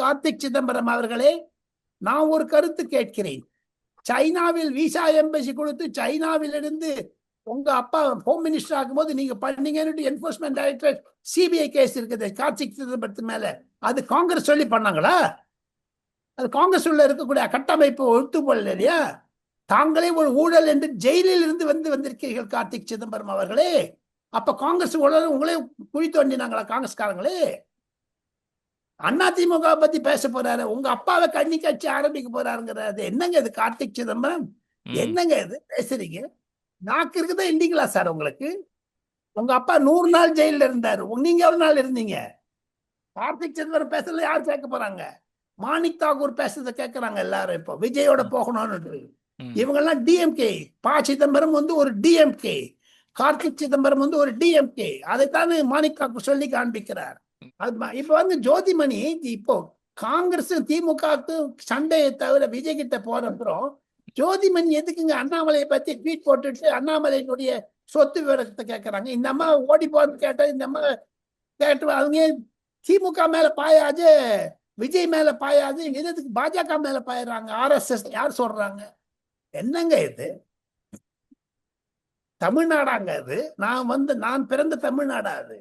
கார்த்திக் சிதம்பரம் அவர்களே நான் ஒரு கருத்து கேட்கிறேன். சைனாவில் விசா எம்பசி கொடுத்து சைனாவிலிருந்து உங்க அப்பா ஹோம் மினிஸ்டர் ஆகும்போது நீங்க பண்ணீங்கன்னு என்போர்ஸ்மெண்ட் டைரக்டரேட் சிபிஐ கேஸ் இருக்குது கார்த்திக் சிதம்பரத்து மேல. அது காங்கிரஸ் சொல்லி பண்ணாங்களா? அது காங்கிரஸ் உள்ள இருக்கக்கூடிய கட்டமைப்பு ஒத்துப்போல இல்லையா? தாங்களே ஒரு ஊழல் என்று ஜெயிலில் இருந்து வந்து வந்திருக்கிறீர்கள் கார்த்திக் சிதம்பரம் அவர்களே. அப்ப காங்கிரஸ் உங்களே குழி தோண்டினாங்களா காங்கிரஸ்காரங்களே? அதிமுக பத்தி பேச போறாரு. உங்க அப்பாவை கண்ணி கட்சி ஆரம்பிக்க போறாருங்கிறது என்னங்க இது? கார்த்திக் சிதம்பரம். என்னங்க இது? பேசுறீங்க. நாக்கு இருக்குதா? இல்லீங்களா சார் உங்களுக்கு? உங்க அப்பா நூறு நாள் ஜெயில இருந்தாரு. உங்க- நீங்க எவ்வளவு நாள் இருந்தீங்க? கார்த்திக் சிதம்பரம் பேசுறதுல யார் கேட்க போறாங்க? மாணிக் தாகூர் பேசுறத கேட்கறாங்க எல்லாரும் இப்போ. விஜயோட போகணும்னு. ம். இவங்கெல்லாம் டிஎம்கே ப சிதம்பரம் வந்து ஒரு டிஎம்கே கார்த்திக் சிதம்பரம் வந்து ஒரு டிஎம்கே அதைத்தான் மாணிக் தாக்கூர் சொல்லி காண்பிக்கிறார். அது இப்ப வந்து ஜோதிமணி இப்போ காங்கிரஸ் திமுகவுக்கு சண்டையை தவிர விஜய் கிட்ட போற அப்புறம் ஜோதிமணி எதுக்குங்க அண்ணாமலையை பத்தி ட்வீட் போட்டுட்டு அண்ணாமலையினுடைய சொத்து விவரத்தை கேட்கறாங்க இந்த அம்மா ஓடி போறது கேட்டா இந்த அம்மா கேட்டு அவங்க திமுக மேல பாயாது விஜய் மேல பாயாது எதுக்கு பாஜக மேல பாயிடுறாங்க ஆர்எஸ்எஸ் யார் சொல்றாங்க? என்னங்க இது? தமிழ்நாடாங்க அது நான் வந்து நான் பிறந்த தமிழ்நாடா அது?